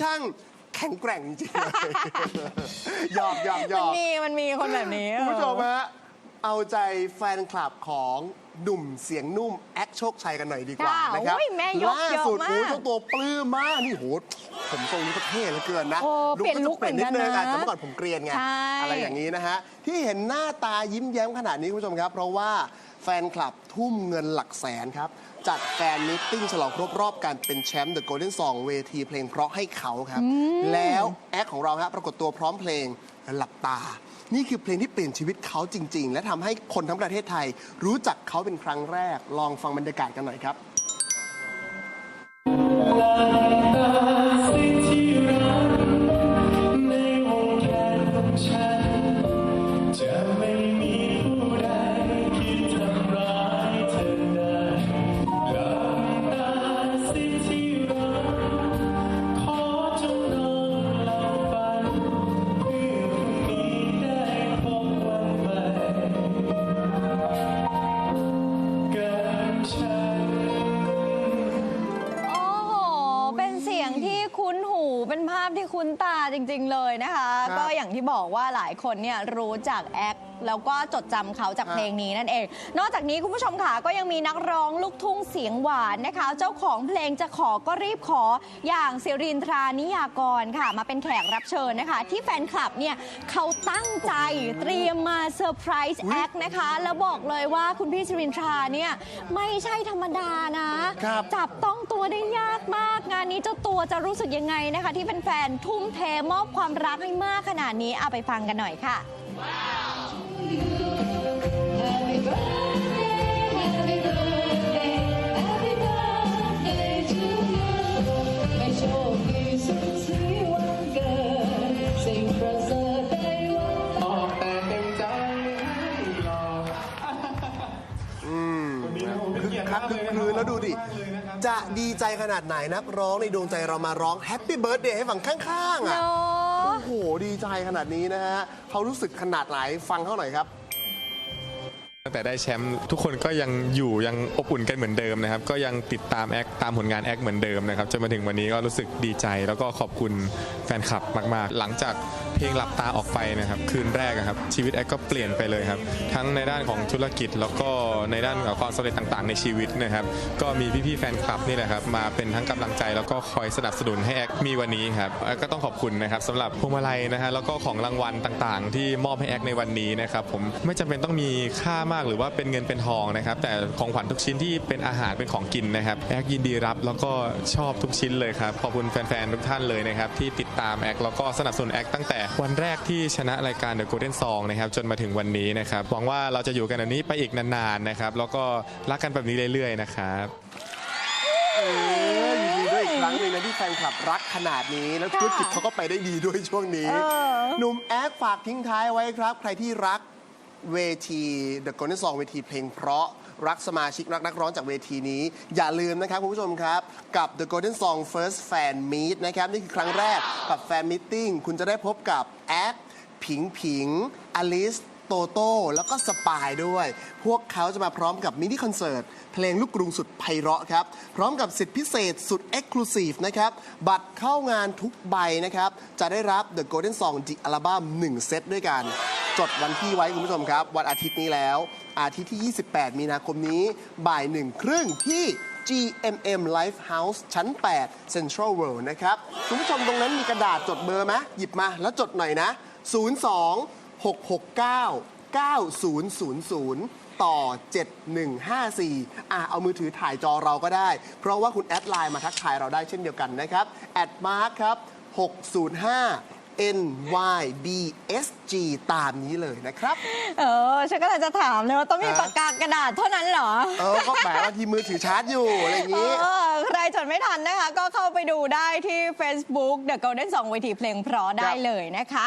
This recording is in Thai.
ช่างแข็งแกร่งจริงๆเลยหยอกหยอกหยมันอกมีมันมีคนแบบนี้คุณผู้ชมเออฮะเอาใจแฟนคลับของหนุ่มเสียงนุ่มแอคโชคชัยกันหน่อยดีกว่าค่ะนะครับโอ้ยแม่ยกล่าเยอะสุดมากโอ้ยเจ้าตัวปลื้มมากนี่โหผมทรงนี้ก็เท่เหลือเกินนะโอ้เปลี่ยนลุคเปลี่ยนนิดนึงเหมือนกันนะอาจจะเมื่อก่อนผมเกรียนไงใช่ อะไรอย่างนี้นะฮะที่เห็นหน้าตายิ้มแย้มขนาดนี้คุณผู้ชมครับ เพราะว่าแฟนคลับทุ่มเงินหลักแสนครับ จัดแฟนมิทติ้งฉลองครบรอบการเป็นแชมป์ The Golden Song เวทีเพลงเพราะให้เขาครับ แล้วแอคของเราฮะปรากฏตัวพร้อมเพลงหลับตา นี่คือเพลงที่เปลี่ยนชีวิตเขาจริง ๆ และทำให้คนทั้งประเทศไทย รู้จักเขาเป็นครั้งแรก ลองฟังบรรยากาศกันหน่อยครับ ที่คุ้นตาจริง ๆ เลยนะคะครับก็อย่างที่บอกว่าหลายคนเนี่ยรู้จักแอคแล้วก็จดจำเขาจากครับเพลงนี้นั่นเอง นอกจากนี้คุณผู้ชมค่ะก็ยังมีนักร้องลูกทุ่งเสียงหวานนะคะ เจ้าของเพลงจะขอก็รีบขออย่างสิรินทรานิยากรค่ะ มาเป็นแขกรับเชิญนะคะ ที่แฟนคลับเนี่ยเขาตั้งใจเตรียมมาเซอร์ไพรส์แอคนะคะ แล้วบอกเลยว่าคุณพี่สิรินทราเนี่ยไม่ใช่ธรรมดานะครับจับต้องตัวได้ยากมากงานนี้เจ้าตัวจะรู้สึกยังไงนะคะ ที่เป็นแฟนๆทุ่มเทมอบความรักให้มากขนาดนี้เอาไปฟังกันหน่อยค่ะ Happy birthday, happy birthday, happy birthday to you ให้โชคดีสุขสีวันเกิดสิ่งประเสริฐได้หวังออกแต่เต็มใจให้รอวันนี้ผมเป็นคึกเกียรติคักมากคึเลกยนะคืนแล้วดูดิ มากเลยนะครับจะดีใจขนาดไหนนักร้องในดวงใจเรามาร้องแฮปปี้เบิร์ดเดย์ให้ฝั่งข้างๆอะเนาะโอ้โห ดีใจขนาดนี้นะฮะเขารู้สึกขนาดไหนฟังเขาหน่อยครับ ตั้งแต่ได้แชมป์ทุกคนก็ยังอยู่ยังอบอุ่นกันเหมือนเดิมนะครับ ก็ยังติดตามแอคตามผลงานแอคเหมือนเดิมนะครับจนมาถึงวันนี้ก็รู้สึกดีใจ แล้วก็ขอบคุณแฟนคลับมาก ๆ หลังจาก เพลงหลับตาออกไปนะครับคืนแรกอะครับชีวิตแอคก็เปลี่ยนไปเลยครับทั้งในด้านของธุรกิจแล้วก็ในด้านของความสำเร็จต่างๆ ในชีวิตนะครับก็มีพี่ๆแฟนคลับนี่แหละครับมาเป็นทั้งกำลังใจแล้วก็คอยสนับสนุนให้แอคมีวันนี้ครับแอคก็ต้องขอบคุณนะครับสำหรับพวงมาลัยนะฮะแล้วก็ของรางวัลต่างๆ ที่มอบให้แอคในวันนี้นะครับผมไม่จำเป็นต้องมีค่ามากหรือว่าเป็นเงินเป็นทองนะครับแต่ของขวัญทุกชิ้นที่เป็นอาหารเป็นของกินนะครับแอคยินดีรับแล้วก็ชอบทุกชิ้นเลยครับขอบคุณแฟนๆทุกท่านเลยนะครับที่ติดตามแอคแล้วก็สนับสนุนแอคตั้งแต่วันแรกที่ชนะรายการ The Golden Song นะครับจนมาถึงวันนี้นะครับหวังว่าเราจะอยู่กันแบบนี้ไปอีกนานๆนะครับแล้วก็รักกันแบบนี้เรื่อยๆนะครับเออยินดีด้วยอีกครั้งหนึ่งนะที่แฟนคลับรักขนาดนี้แล้วธุรกิจเขาก็ไปได้ดีด้วยช่วงนี้เออหนุ่มแอคฝากทิ้งท้ายไว้ครับ ใครที่รัก เวที The Golden Song เวทีเพลงเพราะรักสมาชิกรักนักร้องจากเวทีนี้ อย่าลืมนะครับคุณผู้ชมครับ กับ The Golden Song First Fan Meet นะครับ นี่คือครั้งแรกกับแฟนมิทติ้งคุณจะได้พบกับแอคผิงผิงอลิสโตโต้แล้วก็สปายด้วย พวกเขาจะมาพร้อมกับมินิคอนเสิร์ต เพลงลูกกรุงสุดไพเราะครับ พร้อมกับสิทธิพิเศษสุดเอ็กซ์คลูซีฟนะครับ บัตรเข้างานทุกใบนะครับ จะได้รับ The Golden Song ดิอัลบั้ม1เซตด้วยกัน จดวันที่ไว้คุณผู้ชมครับ วันอาทิตย์นี้แล้ว อาทิตย์ที่ 28 มีนาคมนี้บ่ายหนึ่งครึ่งที่ GMM Life House ชั้น 8 Central World นะครับ คุณผู้ชมตรงนั้นมีกระดาษจดเบอร์ไหมหยิบมาแล้วจดหน่อยนะ 02 669 9000ต่อ 7154 อะเอามือถือถ่ายจอเราก็ได้ เพราะว่าคุณแอดไลน์มาทักทายเราได้เช่นเดียวกันนะครับ แอดมาร์คครับ 605 NYBSG ตามนี้เลยนะครับ เออ ฉันก็เลยจะถามเลยว่าต้องมีฮะปากกากระดาษเท่านั้นเหรอ เออ ก็แหมบางทีมือถือชาร์จอยู่ อะไรอย่างเอนี้อใครจดไม่ทันนะคะ ก็เข้าไปดูได้ที่ Facebook The Golden Song เวทีเพลงเพราะได้เลยนะคะ